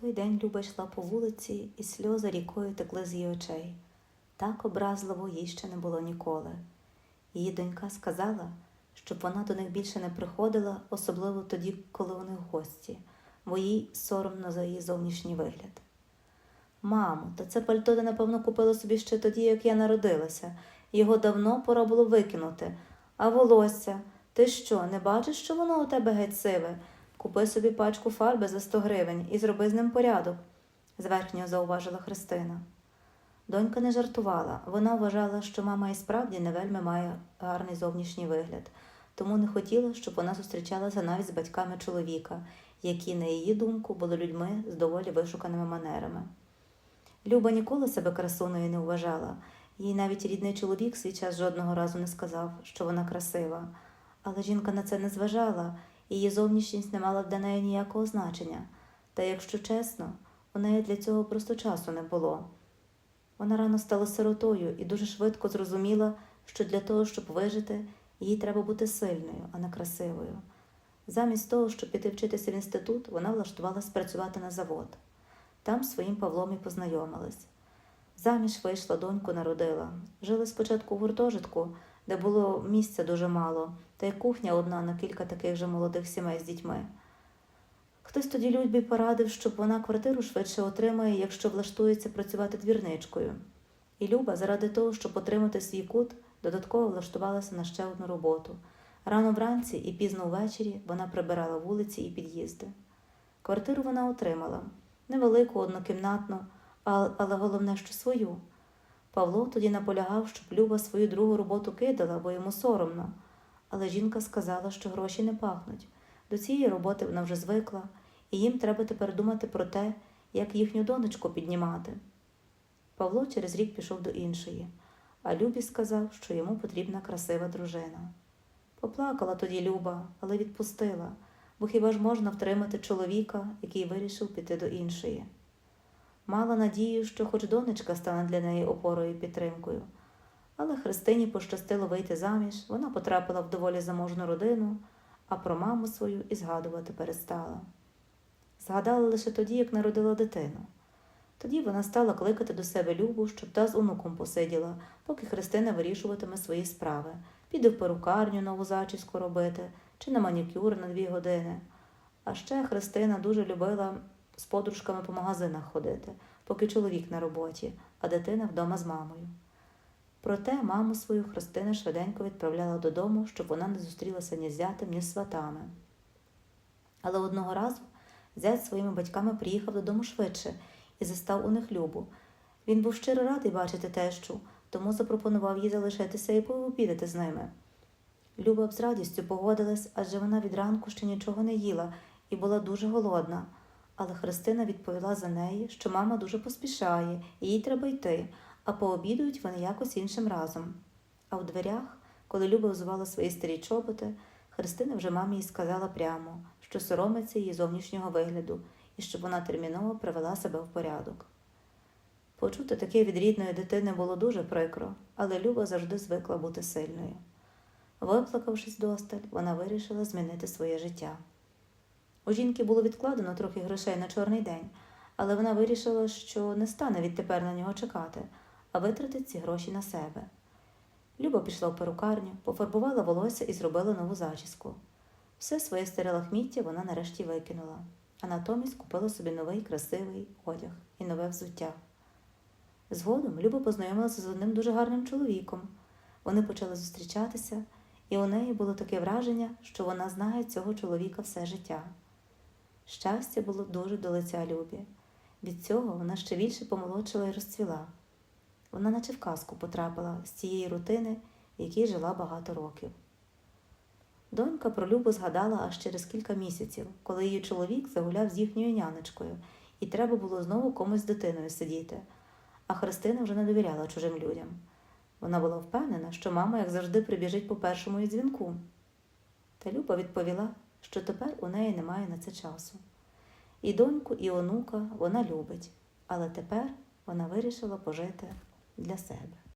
Той день Люба йшла по вулиці, і сльози рікою текли з її очей. Так образливо їй ще не було ніколи. Її донька сказала, щоб вона до них більше не приходила, особливо тоді, коли вони в гості, бо їй соромно за її зовнішній вигляд. Мамо, та це пальто ти, напевно, купила собі ще тоді, як я народилася. Його давно пора було викинути. А волосся, ти що, не бачиш, що воно у тебе геть сиве? Купи собі пачку фарби за 100 гривень і зроби з ним порядок, зверхньо зауважила Христина. Донька не жартувала. Вона вважала, що мама і справді не вельми має гарний зовнішній вигляд, тому не хотіла, щоб вона зустрічалася навіть з батьками чоловіка, які, на її думку, були людьми з доволі вишуканими манерами. Люба ніколи себе красуною не вважала, їй навіть рідний чоловік свій час жодного разу не сказав, що вона красива. Але жінка на це не зважала, її зовнішність не мала для неї ніякого значення. Та, якщо чесно, у неї для цього просто часу не було. Вона рано стала сиротою і дуже швидко зрозуміла, що для того, щоб вижити, їй треба бути сильною, а не красивою. Замість того, щоб піти вчитися в інститут, вона влаштувалась працювати на завод. Там своїм Павлом і познайомилась. Заміж вийшла, доньку народила. Жили спочатку в гуртожитку, де було місця дуже мало, та й кухня одна на кілька таких же молодих сімей з дітьми. Хтось тоді Людьбі порадив, щоб вона квартиру швидше отримає, якщо влаштується працювати двірничкою. І Люба, заради того, щоб отримати свій кут, додатково влаштувалася на ще одну роботу. Рано вранці і пізно ввечері вона прибирала вулиці і під'їзди. Квартиру вона отримала невелику, однокімнатну, але головне, що свою. Павло тоді наполягав, щоб Люба свою другу роботу кидала, бо йому соромно. Але жінка сказала, що гроші не пахнуть. До цієї роботи вона вже звикла, і їм треба тепер думати про те, як їхню донечку піднімати. Павло через рік пішов до іншої, а Любі сказав, що йому потрібна красива дружина. Поплакала тоді Люба, але відпустила, бо хіба ж можна втримати чоловіка, який вирішив піти до іншої. Мала надію, що хоч донечка стане для неї опорою і підтримкою. Але Христині пощастило вийти заміж, вона потрапила в доволі заможну родину, а про маму свою і згадувати перестала. Згадала лише тоді, як народила дитину. Тоді вона стала кликати до себе Любу, щоб та з онуком посиділа, поки Христина вирішуватиме свої справи, піде в перукарню нову зачіску робити чи на манікюр на дві години. А ще Христина дуже любила з подружками по магазинах ходити, поки чоловік на роботі, а дитина вдома з мамою. Проте маму свою Христина швиденько відправляла додому, щоб вона не зустрілася ні з зятем, ні з сватами. Але одного разу зять своїми батьками приїхав додому швидше і застав у них Любу. Він був щиро радий бачити тещу, тому запропонував їй залишитися і пообідати з ними. Люба б з радістю погодилась, адже вона від ранку ще нічого не їла і була дуже голодна. Але Христина відповіла за неї, що мама дуже поспішає, їй треба йти, а пообідують вони якось іншим разом. А в дверях, коли Люба взувала свої старі чоботи, Христина вже мамі й сказала прямо, що соромиться її зовнішнього вигляду і щоб вона терміново привела себе в порядок. Почути таке від рідної дитини було дуже прикро, але Люба завжди звикла бути сильною. Виплакавшись досталь, вона вирішила змінити своє життя. У жінки було відкладено трохи грошей на чорний день, але вона вирішила, що не стане відтепер на нього чекати, а витратить ці гроші на себе. Люба пішла в перукарню, пофарбувала волосся і зробила нову зачіску. Все своє старе лахміття вона нарешті викинула, а натомість купила собі новий красивий одяг і нове взуття. Згодом Люба познайомилася з одним дуже гарним чоловіком. Вони почали зустрічатися, і у неї було таке враження, що вона знає цього чоловіка все життя. Щастя було дуже до лиця Любі. Від цього вона ще більше помолодшила і розцвіла. Вона наче в казку потрапила з цієї рутини, в якій жила багато років. Донька про Любу згадала аж через кілька місяців, коли її чоловік загуляв з їхньою нянечкою, і треба було знову комусь з дитиною сидіти. А Христина вже не довіряла чужим людям. Вона була впевнена, що мама, як завжди, прибіжить по першому дзвінку. Та Люба відповіла, що тепер у неї немає на це часу. І доньку, і онука вона любить, але тепер вона вирішила пожити для себе.